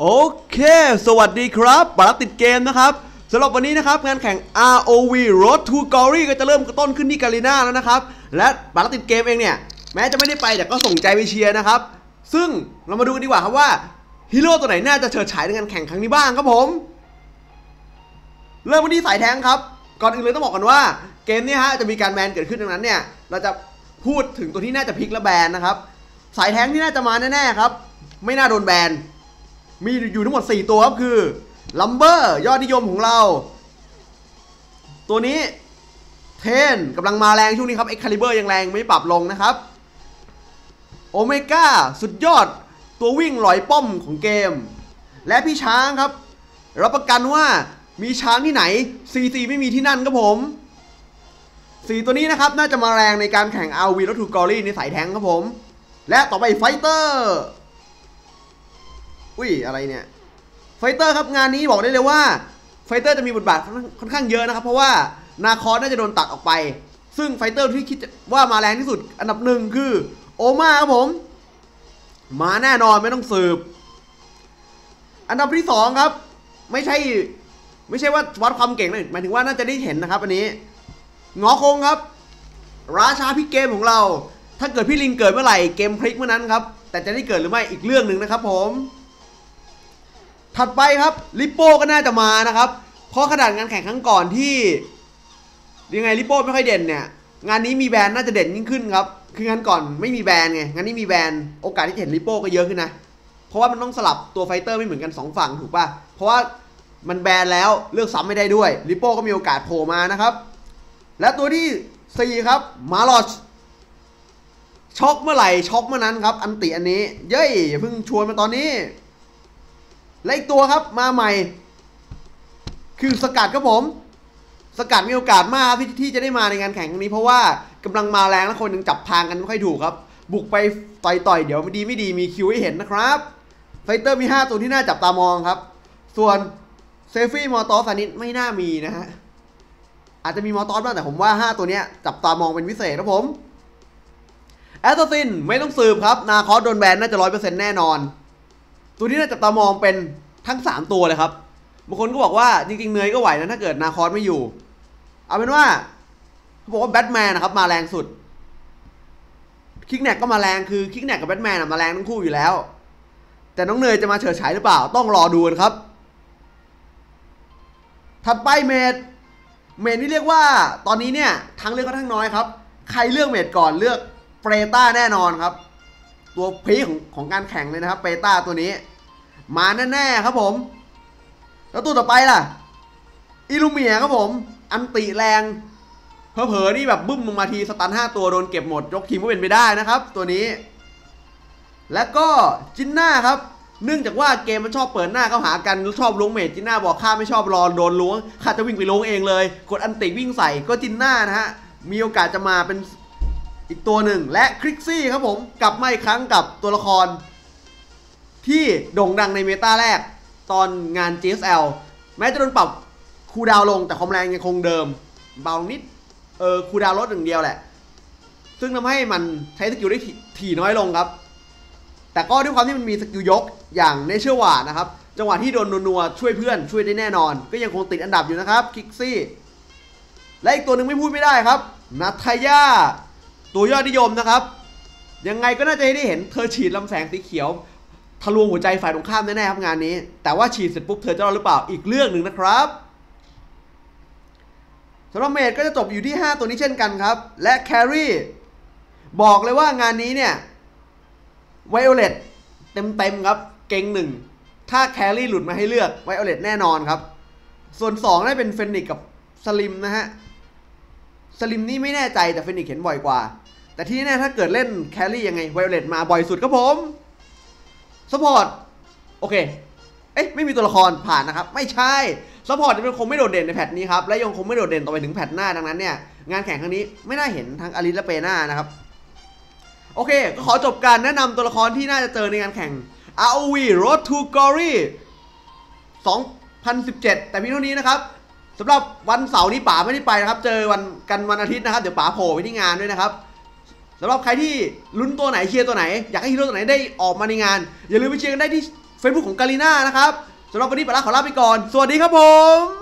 โอเค สวัสดีครับบารักติดเกมนะครับสำหรับวันนี้นะครับงานแข่ง ROV Road to Glory ก็จะเริ่มต้นขึ้นที่กาลิน่าแล้วนะครับ และบารักติดเกมเองเนี่ย แม้จะไม่ได้ไปแต่ก็ส่งใจไปเชียร์นะครับ ซึ่งเรามาดูกันดีกว่าครับว่าฮีโร่ตัวไหนน่าจะเฉิดฉายในงานแข่งครั้งนี้บ้างครับผม เริ่มกันที่สายแทงครับ ก่อนอื่นเลยต้องบอกกันว่าเกมนี้ฮะจะมีการแบนเกิดขึ้นดังนั้นเนี่ยเราจะพูดถึงตัวที่น่าจะพลิกและแบนนะครับสายแทงที่น่าจะมาแน่ๆครับ ไม่น่าโดนแบน มีอยู่ทั้งหมด 4 ตัวครับคือลัมเบอร์ยอดนิยมของเรา ตัวนี้เทนกำลังมาแรงช่วงนี้ครับเอ็กคาลิเบอร์ยังแรงไม่ปรับลงนะครับโอเมก้าสุดยอดตัววิ่งลอยป้อมของเกม และพี่ช้างครับ รับประกันว่ามีช้างที่ไหน CC ไม่มีที่นั่นครับผมสีตัวนี้นะครับ น่าจะมาแรงในการแข่ง RV รถทูกอรี่ในสายแทงครับผม และต่อไปไฟเตอร์ อุ้ยอะไรเนี่ยไฟเตอร์ครับงานนี้บอกได้เลยว่าไฟเตอร์จะมีบทบาทค่อนข้างเยอะนะครับ เพราะว่านาคอสน่าจะโดนตัดออกไป ซึ่งไฟเตอร์ที่คิดว่ามาแรงที่สุดอันดับหนึ่งคือ โอมาครับผม มาแน่นอนไม่ต้องสืบ อันดับที่สองครับ ไม่ใช่ ไม่ใช่ว่าวัดความเก่งนะหมายถึงว่าน่าจะได้เห็นนะครับอันนี้งอคงครับ ราชาพิกเกมของเรา ถ้าเกิดพี่ลิงเกิดเมื่อไหร่เกมพลิกเมื่อนั้นครับ แต่จะได้เกิดหรือไม่อีกเรื่องหนึ่งนะครับผม ถัดไปครับลิปโป้ก็น่าจะมานะครับ เพราะขนาดงานแข่งครั้งก่อนที่ ยังไงลิปโป้ไม่ค่อยเด่นเนี่ย งานนี้มีแบรนด์น่าจะเด่นยิ่งขึ้นครับ คืองานก่อนไม่มีแบรนด์ไงงานนี้มีแบรนด์โอกาสที่จะเห็นลิปโป้ก็เยอะขึ้นนะ เพราะว่ามันต้องสลับตัวไฟเตอร์ไม่เหมือนกันสองฝั่งถูกป่ะ เพราะว่ามันแบนแล้วเลือกซ้ำไม่ได้ด้วยลิปโป้ก็มีโอกาสโผล่มานะครับ และตัวที่ 4 ครับมาลอชช็อกเมื่อไหร่ช็อกเมื่อนั้นครับ อันติอันนี้ เย้ยอย่าเพิ่งชวนมาตอนนี้ และอีกตัวครับมาใหม่ คือสกัดครับผม สกัดมีโอกาสมากที่ที่จะได้มาในงานแข่งครั้งนี้เพราะว่ากำลังมาแรงและคนยังจับทางกันไม่ค่อยถูกครับ บุกไปต่อยๆ เดี๋ยวไม่ดีไม่ดีมีคิวให้เห็นนะครับไฟเตอร์มี 5 ตัวที่น่าจับตามองครับ ส่วนเซฟี่มอตอสานิดไม่น่ามีนะฮะอาจจะมีมอตอสบ้างแต่ผมว่า 5 ตัวเนี้ยจับตามองเป็นพิเศษครับผมแอสซัสซินไม่ต้องสืบครับ นาคอสโดนแบนน่าจะร้อยเปอร์เซ็นต์แน่นอน ตัวที่น่าจับตามองเป็นทั้ง 3 ตัวเลยครับบางคนก็บอกว่าจริงๆเนยก็ไหวนะถ้าเกิดนาคอสไม่อยู่ เอาเป็นว่าเขาบอกว่าแบทแมนนะครับมาแรงสุดคิกแนกก็มาแรงคือคิกแนกกับแบทแมนมาแรงทั้งคู่อยู่แล้ว แต่น้องเนยจะมาเฉิดฉายหรือเปล่าต้องรอดูกันครับ ถัดไปเมดเมดนี่เรียกว่าตอนนี้เนี่ยทางเลือกก็ทั้งน้อยครับ ใครเลือกเมดก่อนเลือกเปรต้าแน่นอนครับ ตัวพีของของการแข่งเลยนะครับเปรต้าตัวนี้ มาแน่ๆครับผม แล้วตัวต่อไปล่ะ อิลูเมียครับผม อันติแรงเผลอๆนี่แบบบึ้มลงมาทีสตัน5ตัวโดนเก็บหมด ยกทีมก็เป็นไปได้นะครับ ตัวนี้ แล้วก็จินน่าครับ เนื่องจากว่าเกมมันชอบเปิดหน้าเข้าหากันชอบล้วงเมจจินน่าบอกข้าไม่ชอบรอโดนล้วงข้าจะวิ่งไปล้วงเองเลย กดอันติวิ่งใส่ก็จินน่านะฮะมีโอกาสจะมาเป็นอีกตัวหนึ่งและคริกซี่ครับผมกลับมาอีกครั้งกับตัวละคร ที่โด่งดังในเมตาแรกตอนงาน GSL แม้จะโดนปรับคูดาวลงแต่ความแรงยังคงเดิม เบานิดเออคูดาวลดหนึ่างเดียวแหละ ซึ่งทำให้มันใช้สกิลได้ถี่น้อยลงครับ แต่ก็ด้วยความที่มันมีสกิลยกอย่างเนเชอร์วาดนะครับ จังหวะที่โดนนัวช่วยเพื่อนช่วยได้แน่นอน ก็ยังคงติดอันดับอยู่นะครับคิกซี่และอีกตัวหนึ่งไม่พูดไม่ได้ครับนัทยาตัวยอดนิยมนะครับ ยังไงก็น่าจะได้เห็นเธอฉีดลำแสงสีเขียว ทะลวงหัวใจฝ่ายตรงข้ามแน่ๆครับงานนี้ แต่ว่าฉีดเสร็จปุ๊บเธอจะรอดหรือเปล่าอีกเรื่องหนึ่งนะครับสำหรับเมดก็จะจบอยู่ที่ 5 ตัวนี้เช่นกันครับ และแครี่บอกเลยว่างานนี้เนี่ยไวโอเลตเต็มๆครับ เก่งหนึ่งถ้าแครี่หลุดมาให้เลือกไวโอเลตแน่นอนครับ ส่วน 2 ได้เป็นเฟนิกกับสลิมนะฮะสลิมนี่ไม่แน่ใจแต่เฟนิกเห็นบ่อยกว่า แต่ที่แน่ถ้าเกิดเล่นแครี่ยังไงไวโอเลตมาบ่อยสุดครับผม สปอร์ตโอเค เอ๊ะไม่มีตัวละครผ่านนะครับ ไม่ใช่ซัพพอร์ตยังคงไม่โดดเด่นในแพทนี้ครับ และยังคงไม่โดดเด่นต่อไปถึงแพทหน้าดังนั้นเนี่ยงานแข่งครั้งนี้ไม่น่าเห็นทั้งอลิสและเปน่านะครับ โอเค ก็ขอจบการแนะนำตัวละครที่น่าจะเจอในงานแข่ง ROV Road to Glory 2017 แต่เพียงเท่านี้นะครับสำหรับวันเสาร์นี้ป๋าไม่ได้ไปนะครับ เจอวันกันวันอาทิตย์นะครับ เดี๋ยวป๋าโผล่ไปที่งานด้วยนะครับ สำหรับใครที่ลุ้นตัวไหนเชียร์ตัวไหน อยากให้ฮีโร่ตัวไหนได้ออกมาในงาน อย่าลืมไปเชียร์กันได้ที่ Facebook ของกาลิน่านะครับสำหรับวันนี้ปาระขอลาไปก่อน สวัสดีครับผม